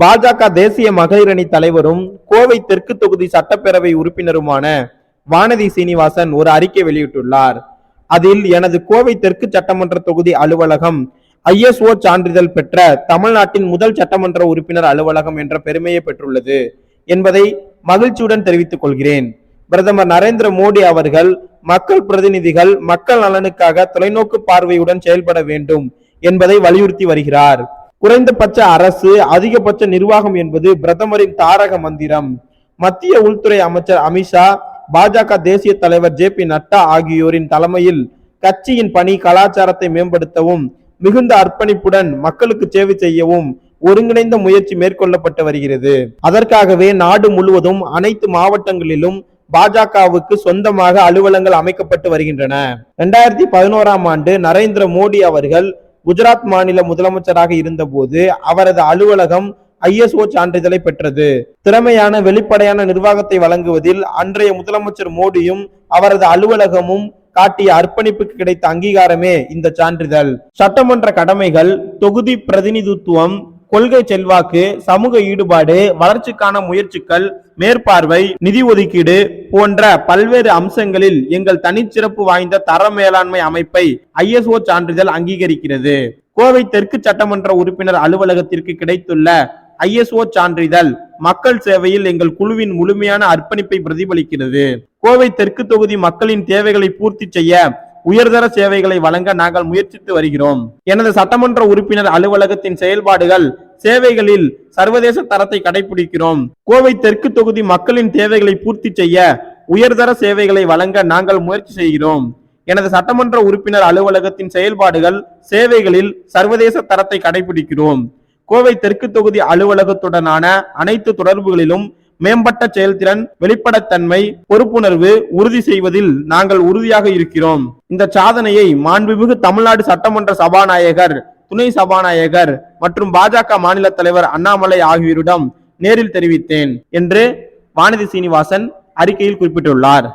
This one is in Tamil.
பாஜக தேசிய மகளிர் அணி தலைவரும் கோவை தெற்கு தொகுதி சட்டப்பேரவை உறுப்பினருமான வானதி சீனிவாசன் ஒரு அறிக்கை வெளியிட்டுள்ளார். அதில் எனது கோவை தெற்கு சட்டமன்ற தொகுதி அலுவலகம் ஐஎஸ்ஓ சான்றிதழ் பெற்ற தமிழ்நாட்டின் முதல் சட்டமன்ற உறுப்பினர் அலுவலகம் என்ற பெருமையை பெற்றுள்ளது என்பதை மகிழ்ச்சியுடன் தெரிவித்துக் கொள்கிறேன். பிரதமர் நரேந்திர மோடி அவர்கள் மக்கள் பிரதிநிதிகள் மக்கள் நலனுக்காக தொலைநோக்கு பார்வையுடன் செயல்பட வேண்டும் என்பதை வலியுறுத்தி வருகிறார். குறைந்தபட்ச அரசு அதிகபட்ச நிர்வாகம் என்பது பிரதமரின் தாரக மந்திரம். மத்திய உள்துறை அமைச்சர் அமித்ஷா பாஜக தேசிய தலைவர் ஜே பி நட்டா ஆகியோரின் தலைமையில் கட்சியின் பணி கலாச்சாரத்தை மேம்படுத்தவும் மிகுந்த அர்ப்பணிப்புடன் மக்களுக்கு சேவை செய்யவும் ஒருங்கிணைந்த முயற்சி மேற்கொள்ளப்பட்டு வருகிறது. அதற்காகவே நாடு முழுவதும் அனைத்து மாவட்டங்களிலும் பாஜகவுக்கு சொந்தமாக அலுவலங்கள் அமைக்கப்பட்டு வருகின்றன. இரண்டாயிரத்தி பதினோராம் ஆண்டு நரேந்திர மோடி அவர்கள் குஜராத் மாநில முதலமைச்சராக இருந்தபோது அவரது அலுவலகம் ஐஎஸ்ஓ சான்றிதழை பெற்றது. திறமையான வெளிப்படையான நிர்வாகத்தை வழங்குவதில் அன்றைய முதலமைச்சர் மோடியும் அவரது அலுவலகமும் காட்டிய அர்ப்பணிப்புக்கு கிடைத்த அங்கீகாரமே இந்த சான்றிதழ். சட்டமன்ற கடமைகள் தொகுதி பிரதிநிதித்துவம் கொள்கை செல்வாக்கு சமூக ஈடுபாடு வளர்ச்சிக்கான முயற்சிகள் மேற்பார்வை நிதி ஒதுக்கீடு போன்ற பல்வேறு அம்சங்களில் எங்கள் தனிச்சிறப்பு வாய்ந்த தர மேலாண்மை அமைப்பை ஐஎஸ்ஓ சான்றிதழ் அங்கீகரிக்கிறது. கோவை தெற்கு சட்டமன்ற உறுப்பினர் அலுவலகத்திற்கு கிடைத்துள்ள ஐஎஸ்ஓ சான்றிதழ் மக்கள் சேவையில் எங்கள் குழுவின் முழுமையான அர்ப்பணிப்பை பிரதிபலிக்கிறது. கோவை தெற்கு தொகுதி மக்களின் தேவைகளை பூர்த்தி செய்ய உயர்தர சேவைகளை வழங்க நாங்கள் முயற்சித்து வருகிறோம். எனது சட்டமன்ற உறுப்பினர் அலுவலகத்தின் செயல்பாடுகள் சேவைகளில் சர்வதேச தரத்தை கடைபிடிக்கிறோம். கோவை தெற்கு தொகுதி மக்களின் தேவைகளை பூர்த்தி செய்ய உயர்தர சேவைகளை வழங்க நாங்கள் முயற்சி செய்கிறோம். எனது சட்டமன்ற உறுப்பினர் அலுவலகத்தின் செயல்பாடுகள் சேவைகளில் சர்வதேச தரத்தை கடைபிடிக்கிறோம். கோவை தெற்கு தொகுதி அலுவலகத்துடனான அனைத்து தொடர்புகளிலும் மேம்பட்ட செயல்திறன் வெளிப்படத்தன்மை பொறுப்புணர்வு உறுதி செய்வதில் நாங்கள் உறுதியாக இருக்கிறோம். இந்த சாதனையை மாண்புமிகு தமிழ்நாடு சட்டமன்ற சபாநாயகர் துணை சபாநாயகர் மற்றும் பாஜக மாநில தலைவர் அண்ணாமலை ஆகியோரிடம் நேரில் தெரிவித்தேன் என்று வானதி சீனிவாசன் அறிக்கையில் குறிப்பிட்டுள்ளார்.